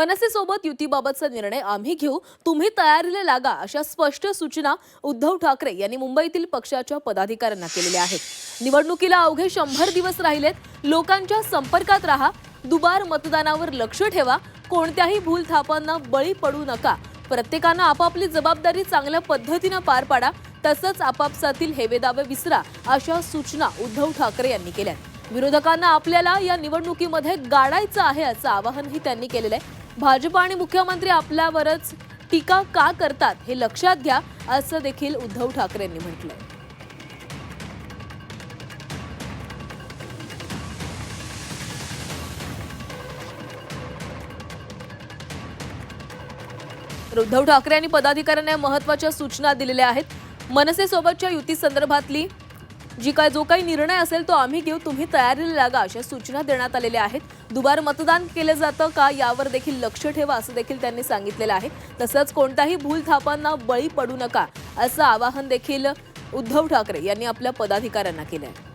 मनसेसोबत युतीबाबतचा निर्णय आम्ही घेऊ. तुम्ही तयारीला लागा अशा स्पष्ट सूचना उद्धव ठाकरे यांनी मुंबईतील पक्षाच्या पदाधिकाऱ्यांना केलेल्या आहेत. निवडणुकीला अवघे शंभर दिवस राहिलेत. लोकांच्या संपर्कात राहा. दुबार मतदानावर लक्ष ठेवा. कोणत्याही भूल थापांना बळी पडू नका. प्रत्येकानं आपापली जबाबदारी चांगल्या पद्धतीनं पार पाडा. तसंच आपापसातील हेवेदावे विसरा अशा सूचना उद्धव ठाकरे यांनी केल्या विरोधकांना आपल्याला या निवडणुकीमध्ये गाडायचं आहे असं आवाहनही त्यांनी केलेलं आहे. भाजप आणि मुख्यमंत्री आपल्यावरच टीका का करतात हे लक्षात घ्या असं देखील उद्धव ठाकरेंनी म्हटलं उद्धव ठाकरे यांनी पदाधिकाऱ्यांना महत्त्वाच्या सूचना दिलेल्या आहेत. मनसेसोबतच्या युती संदर्भातली जी काय जो काही निर्णय असेल तो आम्ही घेऊ तुम्ही तयारीला लागा अशा सूचना देण्यात आलेल्या आहेत. दुबार मतदान केलं जातं का यावर देखील लक्ष ठेवा असं देखील त्यांनी सांगितलेलं आहे. तसंच कोणताही भूल थापांना बळी पडू नका असं आवाहन देखील उद्धव ठाकरे यांनी आपल्या पदाधिकाऱ्यांना केलं आहे